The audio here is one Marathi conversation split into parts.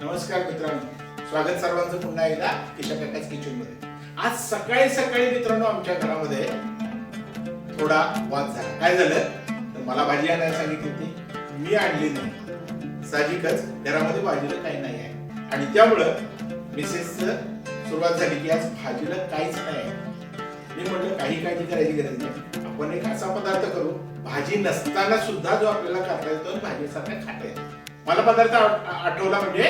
नमस्कार मित्रांनो. स्वागत सर्वांचं पुन्हा एकदा किशा काकाच किचनमध्ये आज सकाळी सकाळी मित्रांनो आमच्या घरामध्ये थोडा वाद झाला. काय झालं? तर मला भाजी आणायला सांगितली होती. मी आणली नाही. साहजिकच घरामध्ये भाजीला काही नाही आहे. आणि त्यामुळं मिसेस सुरुवात झाली की आज भाजीला काहीच नाही आहे. मी म्हटलं काही काळजी करायची गरज नाही. आपण एक असा पदार्थ करू. भाजी नसताना सुद्धा जो आपल्याला करता येतो भाजीसारखा खाता येतो. मला पदार्थ आठवला म्हणजे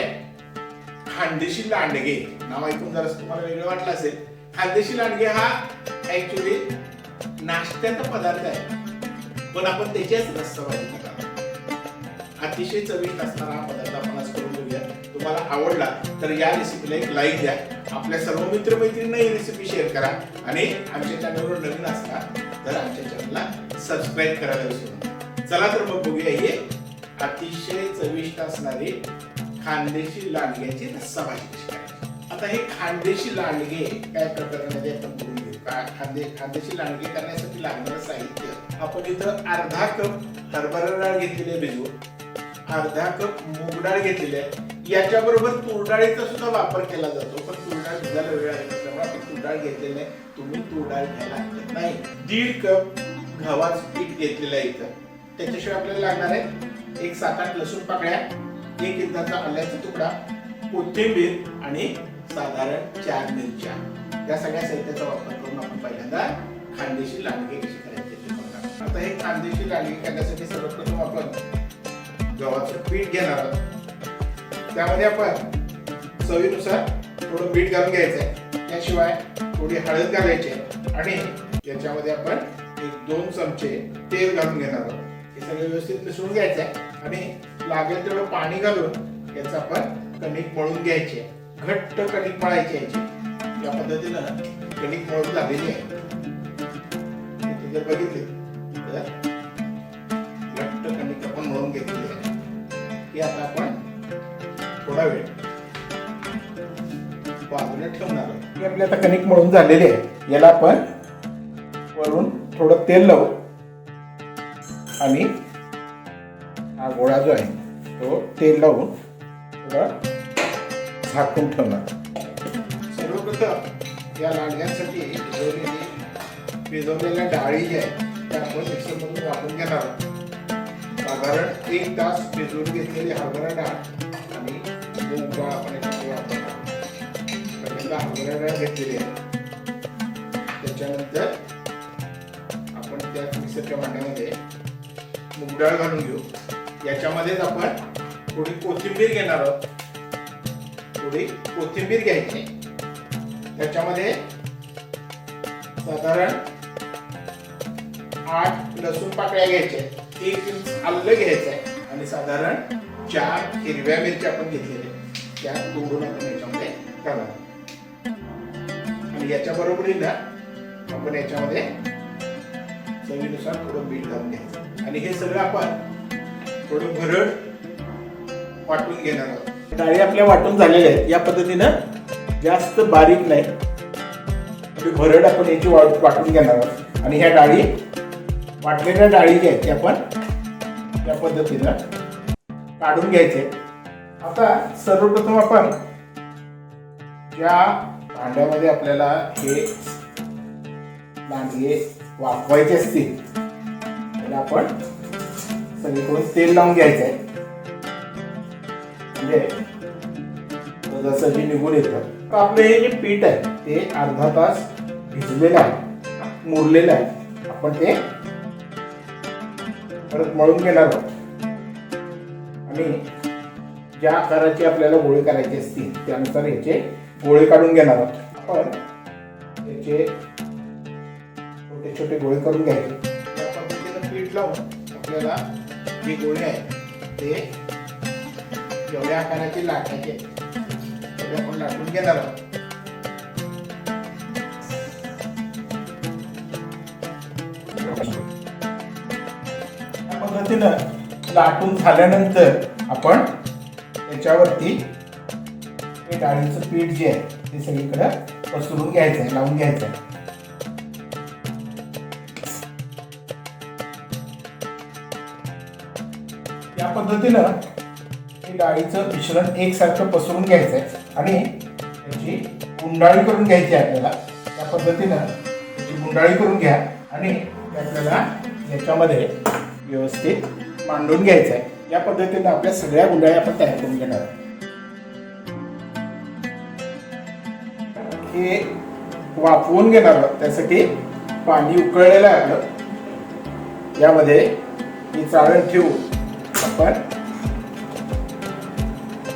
खानदेशी लांडगे. नाव ऐकून जरा तुम्हाला वेगळं वाटलं असेल. खानदेशी लांडगे हा ऍक्च्युली नाश्त्याचा पदार्थ आहे. पण आपण त्याच्याच रस्सा भाजी अतिशय चविष्ट असणारा हा पदार्थ आपण आज करून बघूया. तुम्हाला आवडला तर या रेसिपीला एक लाईक द्या. आपल्या सर्व मित्रमैत्रिणींना ही रेसिपी शेअर करा. आणि आमच्या चॅनलवर नवीन असता तर आमच्या चॅनलला सबस्क्राईब करायला विसरू चला तर मग बघूया हे अतिशय चविष्ट असणारी खानदेशी लांडग्याची रस्सा भाजी कशी करायची? आता हे खानदेशी लांडगे काय प्रकरणामध्ये आपण बोलून घेऊ. का खांदे खानदेशी लांडगे करण्यासाठी लागणारं साहित्य. आपण इथं अर्धा कप हरभरा डाळ घेतलेली आहे भिजवून. अर्धा कप मूग डाळ घेतलेली आहे. याच्याबरोबर तुरडाळीचा सुद्धा वापर केला जातो. पण तुरडाळ भिजायला वेळ आहे. त्यामुळे तुरडाळ घेतलेली आहे तुम्ही तुरडाळ घ्यायला हरकत नाही. दीड कप गव्हाचं पीठ घेतलेलं आहे इथं. त्याच्याशिवाय आपल्याला लागणार आहे एक सात आठ लसूण पाकळ्या एक इंचाचा आल्याचा तुकडा कोथिंबीर आणि साधारण चार मिरच्या. या सगळ्या साहित्याचा वापर करून आपण पहिल्यांदा खानदेशी लांडगे कशी करायचे ते आता हे खानदेशी लांडगे करण्यासाठी सर्वप्रथम आपण गव्हाचं पीठ घेणार आहोत. त्यामध्ये आपण चवीनुसार थोडं मीठ घालून घ्यायचं आहे त्याशिवाय थोडी हळद घालायची आहे. आणि याच्यामध्ये आपण एक दोन चमचे तेल घालून घेणार आहोत. हे सगळं व्यवस्थित मिसळून घ्यायचं आहे आणि लागेल तेवढं पाणी घालून याचं आपण कणिक मळून घ्यायची. आहे घट्ट कणिक मळायची याची. या पद्धतीनं कणिक मळून झालेली आहे. जर बघितले तर घट्ट कणिक आपण मळून घेतलेली आहे. की आता आपण थोडा वेळ बाजूला ठेवणार आहोत. आपली आता कणिक मळून झालेली आहे. याला आपण वरून थोडं तेल लावू. आम्ही हा गोळा जो आहे तो तेल लावून थोडा झाकून ठेवणार. सर्वप्रथम या लाडग्यांसाठी भिजवलेली भिजवलेल्या डाळी ज्या आहेत त्या आपण मिक्सरमधून वापरून घेणार साधारण एक तास भिजवून घेतलेली हरभरा डाळ आणि मूग डाळ आपण याच्यामध्ये वापरणार पहिल्यांदा हरभरा डाळ घेतलेली आहे. त्याच्यानंतर आपण त्या मिक्सरच्या भांड्यामध्ये मूग डाळ घालून घेऊ. याच्यामध्येच आपण थोडी कोथिंबीर घेणार आहोत. थोडी कोथिंबीर घ्यायची. त्याच्यामध्ये साधारण आठ लसूण पाकळ्या घ्यायच्या एक इंच आलं घ्यायचं आहे. आणि साधारण चार हिरव्या मिरच्या आपण घेतलेल्या त्या तोडून आपण याच्यामध्ये घालणार आणि याच्या बरोबरीनं आपण याच्यामध्ये चवीनुसार थोडं मीठ घालून घ्यायचं. आणि हे सगळं आपण थोडं भरड वाटून घेणार आहोत. डाळी आपल्या वाटून झालेल्या आहेत. या पद्धतीनं जास्त बारीक नाही. थोडी भरड आपण याची वाट वाटून घेणार आहोत. आणि ह्या डाळी वाटलेल्या डाळी ज्या आहेत त्या आपण या पद्धतीनं काढून घ्यायचे. आता सर्वप्रथम आपण ज्या भांड्यामध्ये आपल्याला हे लांडगे वाफवायचे असतील आपण सगळीकडून तेल लावून घ्यायचं आहे म्हणजे जसं जे निघून येतं. आपलं हे जे पीठ आहे ते अर्धा तास भिजलेलं आहे मुरलेलं आहे. आपण ते परत मळून घेणार आहोत. आणि ज्या आकाराचे आपल्याला गोळे करायचे असतील त्यानुसार याचे गोळे काढून घेणार आहोत. आपण याचे छोटे छोटे गोळे करून घ्यायचे. पीठ लावून आपल्याला जे गोळे आहेत ते जेवढ्या आकाराचे लाटायचे तेवढे आपण लाटून घेणार आहोत पद्धतीनं लाटून झाल्यानंतर आपण त्याच्यावरती हे डाळीचं पीठ जे आहे ते सगळीकडे पसरून घ्यायचं आहे लावून घ्यायचं आहे पद्धतीनं हे डाळीचं मिश्रण एकसारखं पसरून घ्यायचं आहे आणि त्याची गुंडाळी करून घ्यायची आहे आपल्याला. त्या पद्धतीनं त्याची गुंडाळी करून घ्या आणि आपल्याला याच्यामध्ये व्यवस्थित मांडून घ्यायचं आहे या पद्धतीनं आपल्या सगळ्या गुंडाळी आपण तयार करून घेणार आहोत. हे वाफवून घेणार आहोत. त्यासाठी पाणी उकळलेलं आहे आपलं. यामध्ये ही चाळण ठेवून आपण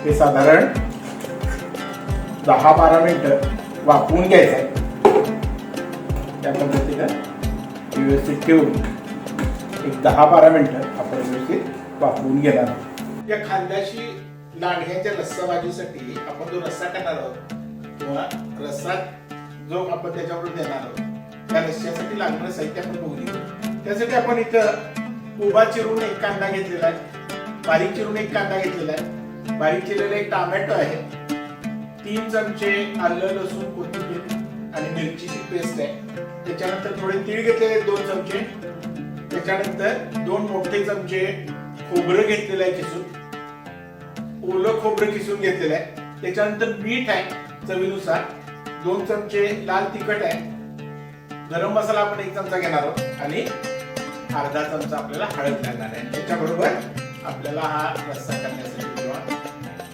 हे साधारण दहा बारा मिनिटं वाफवून घ्यायचं आहे. त्या पद्धतीनं व्यवस्थित ठेवून एक दहा बारा मिनिटं आपण व्यवस्थित वापरून घेणार आहोत. या खांद्याशी लांडग्याच्या रस्सा भाजीसाठी आपण जो रस्सा करणार आहोत किंवा रस्सा जो आपण त्याच्यावर देणार आहोत त्या रस्स्यासाठी लागणारं साहित्य आपण बघू त्यासाठी आपण इथं उभा चिरून एक कांदा घेतलेला आहे. बारीक चिरून एक कांदा घेतलेला आहे. बारीक चिरलेला एक टोमॅटो आहे. तीन चमचे आलं लसूण कोथिंबीर आणि मिरचीची पेस्ट आहे. त्याच्यानंतर थोडे तीळ घेतलेले दोन चमचे. त्याच्यानंतर दोन मोठे चमचे खोबरं घेतलेलं आहे किसून. ओलं खोबरं किसून घेतलेलं आहे. त्याच्यानंतर मीठ आहे चवीनुसार. दोन चमचे लाल तिखट आहे. गरम मसाला आपण एक चमचा घेणार आहोत. आणि अर्धा चमचा आपल्याला हळद लागणार आहे. त्याच्याबरोबर आपल्याला हा रस्सा करण्यासाठी किंवा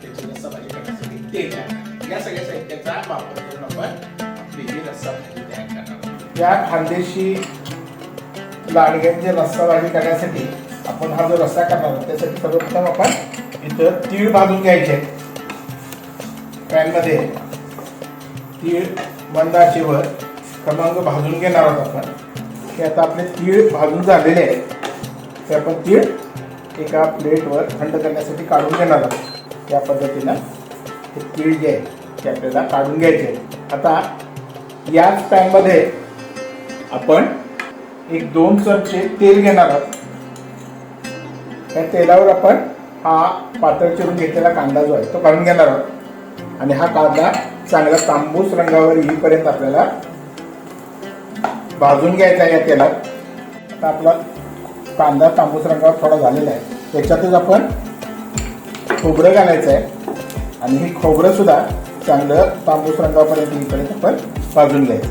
त्याची रस्सा भाजी करण्यासाठी तेल आहे. या सगळ्या साहित्याचा वापर करून आपण आपली ही रस्सा भाजी तयार करणार या खानदेशी लाडग्यांची रस्सा भाजी करण्यासाठी आपण हा जो रस्सा करणार आहोत त्यासाठी सर्वप्रथम आपण इथं तीळ भाजून घ्यायचे. पॅनमध्ये तीळ मंदाचेवर क्रमांक भाजून घेणार आहोत आपण. हे आता आपले तीळ भाजून झालेले आहेत. ते आपण तीळ एका प्लेटवर थंड करण्यासाठी काढून घेणार आहोत. या पद्धतीनं हे तीळ जे आहे ते आपल्याला काढून घ्यायचे आता याच पॅनमध्ये आपण एक दोन चमचे तेल घेणार आहोत. त्या तेलावर आपण हा पातळ चिरून घेतलेला कांदा जो आहे तो काढून घेणार आहोत. आणि हा कांदा चांगला तांबूस रंगावर येईपर्यंत आपल्याला भाजून घ्यायचा या तेलात. आता आपला कांदा तांबूस रंगावर थोडा झालेला आहे. त्याच्यातच आपण खोबरं घालायचं आहे. आणि हे खोबरं सुद्धा चांगलं तांबूस रंगापर्यंत येईपर्यंत आपण भाजून घ्यायचं.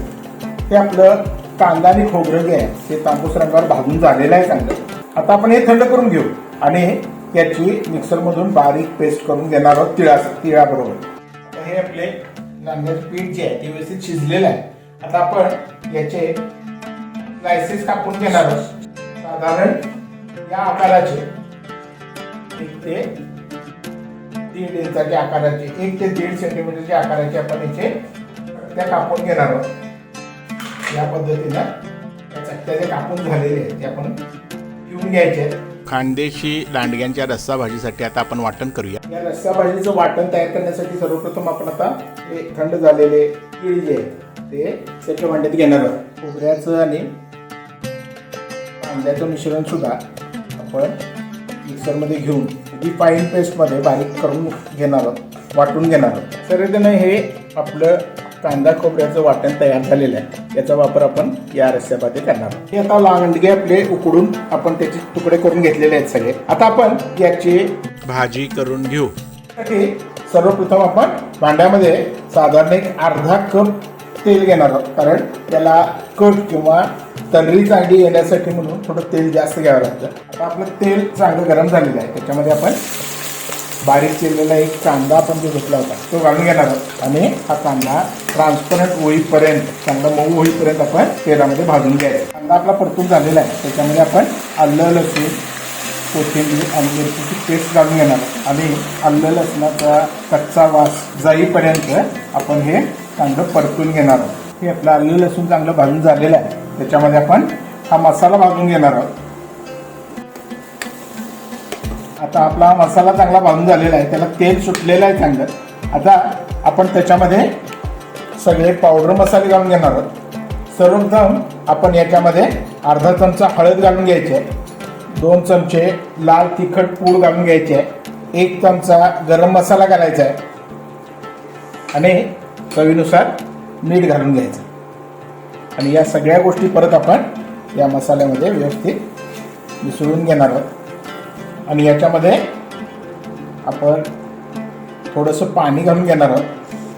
ते आपलं कांदा आणि खोबरं जे आहे ते तांबूस रंगावर भाजून झालेलं आहे चांगलं. आता आपण हे थंड करून घेऊ. आणि याची मिक्सरमधून बारीक पेस्ट करून घेणार आहोत तिळा तिळाबरोबर. आता हे आपले नांग्याचं पीठ जे आहे ते व्यवस्थित शिजलेलं आहे. आता आपण याचे स्लायसेस कापून घेणार आहोत. साधारण या आकाराचे एक ते दीड इंचाच्या आकाराचे एक ते दीड सेंटीमीटरच्या आकाराचे आपण याचे त्या कापून घेणार आहोत. या पद्धतीनं त्या जे कापून झालेले आहेत ते आपण घेऊन घ्यायचे. खानदेशी लांडग्यांच्या रस्सा भाजीसाठी आता आपण वाटण करूया. या रस्सा भाजीचं वाटण तयार करण्यासाठी सर्वप्रथम आपण आता हे थंड झालेले तीळ जे आहेत ते त्याच्या भांड्यात घेणार आहोत. खोबऱ्याचं आणि कांद्याचं मिश्रण सुद्धा आपण मिक्सरमध्ये घेऊन ती फाईन पेस्टमध्ये बारीक करून घेणार आहोत वाटून घेणार आहोत. सर्वजण हे आपलं कांदा खोबऱ्याचं वाटण तयार झालेलं आहे. याचा वापर आपण या रस्स्यामध्ये करणार आहोत. हे आता लांडगे आपले उकडून आपण त्याचे तुकडे करून घेतलेले आहेत सगळे. आता आपण याचे भाजी करून घेऊ. सर्वप्रथम आपण भांड्यामध्ये साधारण एक अर्धा कप तेल घेणार आहोत. कारण त्याला कट किंवा तर्री चांगली येण्यासाठी म्हणून थोडं तेल जास्त घ्यावं लागतं. आता आपलं तेल चांगलं गरम झालेलं आहे. त्याच्यामध्ये आपण बारीक चिरलेला एक कांदा आपण जो घेतला होता तो घालून घेणार आहोत. आणि हा कांदा ट्रान्सपरंट होईपर्यंत कांदा मऊ होईपर्यंत आपण तेलामध्ये भाजून घ्यायचा कांदा आपला परतून झालेला आहे. त्याच्यामध्ये आपण आलं लसूण कोथिंबीर आणि मिरचीची पेस्ट घालून घेणार आणि आलं लसणाचा कच्चा वास जाईपर्यंत आपण हे कांदं परतून घेणार आहोत. हे आपलं आलं लसूण चांगलं भाजून झालेलं आहे. त्याच्यामध्ये आपण हा मसाला भाजून घेणार आहोत. आता आपला मसाला चांगला भाजून झालेला आहे. त्याला तेल सुटलेलं आहे चांगलं. आता आपण त्याच्यामध्ये सगळे पावडर मसाले घालून घेणार आहोत. सर्वप्रथम आपण याच्यामध्ये अर्धा चमचा हळद घालून घ्यायची आहे. दोन चमचे लाल तिखट पूड घालून घ्यायचे आहे. एक चमचा गरम मसाला घालायचा आहे. आणि चवीनुसार मीठ घालून घ्यायचं. आणि या सगळ्या गोष्टी परत आपण या मसाल्यामध्ये व्यवस्थित मिसळून घेणार आहोत. आणि याच्यामध्ये आपण थोडंसं पाणी घालून घेणार आहोत.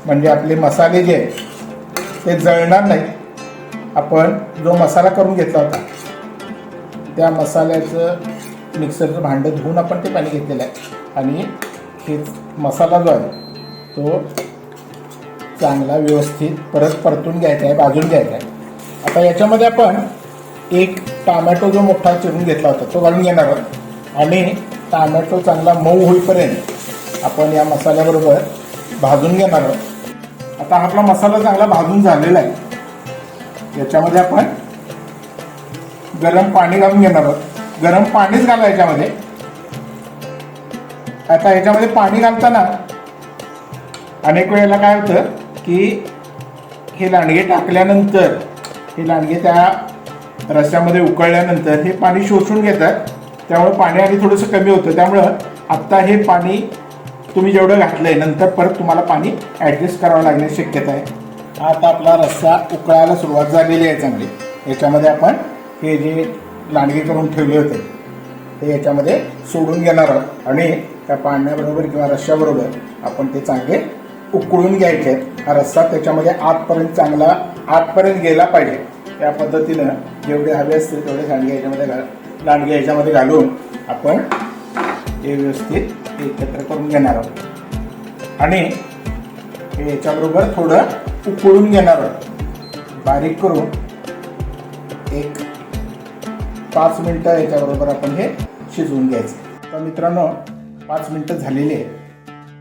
म्हणजे आपले मसाले जे आहेत ते जळणार नाही आपण जो मसाला करून घेतला होता त्या मसाल्याचं मिक्सरचं भांडं धुवून आपण ते पाणी घेतलेलं आहे. आणि हे मसाला जो आहे तो चांगला व्यवस्थित परत परतून घ्यायचा आहे भाजून घ्यायचा आहे. आता याच्यामध्ये आपण एक टामॅटो जो मोठा चिरून घेतला होता तो घालून घेणार आहोत. आणि टामॅटो चांगला मऊ होईपर्यंत आपण या मसाल्याबरोबर भाजून घेणार आहोत. आता आपला मसाला चांगला भाजून झालेला आहे. याच्यामध्ये आपण गरम पाणी घालून घेणार आहोत. गरम पाणीच घाला याच्यामध्ये. आता याच्यामध्ये पाणी घालताना अनेक वेळेला काय होतं की हे लांडगे टाकल्यानंतर हे लांडगे त्या रस्त्यामध्ये उकळल्यानंतर हे पाणी शोषून घेतात. त्यामुळे पाणी आधी थोडंसं कमी होतं. त्यामुळं आत्ता हे पाणी तुम्ही जेवढं घातलंय नंतर परत तुम्हाला पाणी ॲडजस्ट करावं लागण्याची शक्यता आहे. आता आपला रस्सा उकळायला सुरुवात झालेली आहे चांगली. याच्यामध्ये आपण हे जे लांडगे करून ठेवले होते ते याच्यामध्ये सोडून घेणार आहोत. आणि त्या पाण्याबरोबर किंवा रश्श्याबरोबर आपण ते चांगले उकळून घ्यायचे आहेत. हा रस्सा त्याच्यामध्ये आतपर्यंत चांगला आतपर्यंत गेला पाहिजे. त्या पद्धतीनं जेवढे हवे असतील तेवढे लांडगे याच्यामध्ये घाल लांडगे याच्यामध्ये घालून आपण हे व्यवस्थित एकत्र करून घेणार आहोत. आणि हे याच्याबरोबर थोडं उकळून घेणार आहोत. बारीक करून एक पाच मिनटं याच्याबरोबर आपण हे शिजवून घ्यायचं. तर मित्रांनो पाच मिनटं झालेली आहे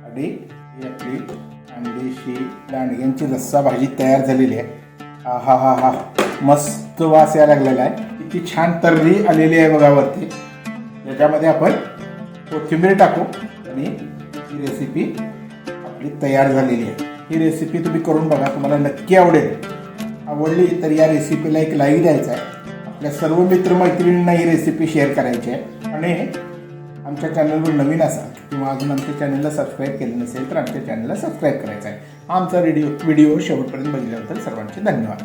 आणि ही आपली अंडीशी लांडग्यांची रस्सा भाजी तयार झालेली आहे. हा हा हा हा. मस्त वास यायला लागलेला आहे. किती छान तर्री आलेली आहे बघा वरती. याच्यामध्ये आपण कोथिंबीर टाकू आणि ही रेसिपी आपली तयार झालेली आहे. ही रेसिपी तुम्ही करून बघा तुम्हाला नक्की आवडेल. आवडली तर या रेसिपीला एक लाईक द्यायचा आहे. आपल्या सर्व मित्रमैत्रिणींना ही रेसिपी शेअर करायची आहे. आणि आमच्या चॅनलवर नवीन असाल किंवा अजून आमच्या चॅनलला सबस्क्राईब केलं नसेल तर आमच्या चॅनलला सबस्क्राईब करायचं आहे. आमचा व्हिडिओ व्हिडिओ शेवटपर्यंत बघितल्याबद्दल सर्वांचे धन्यवाद.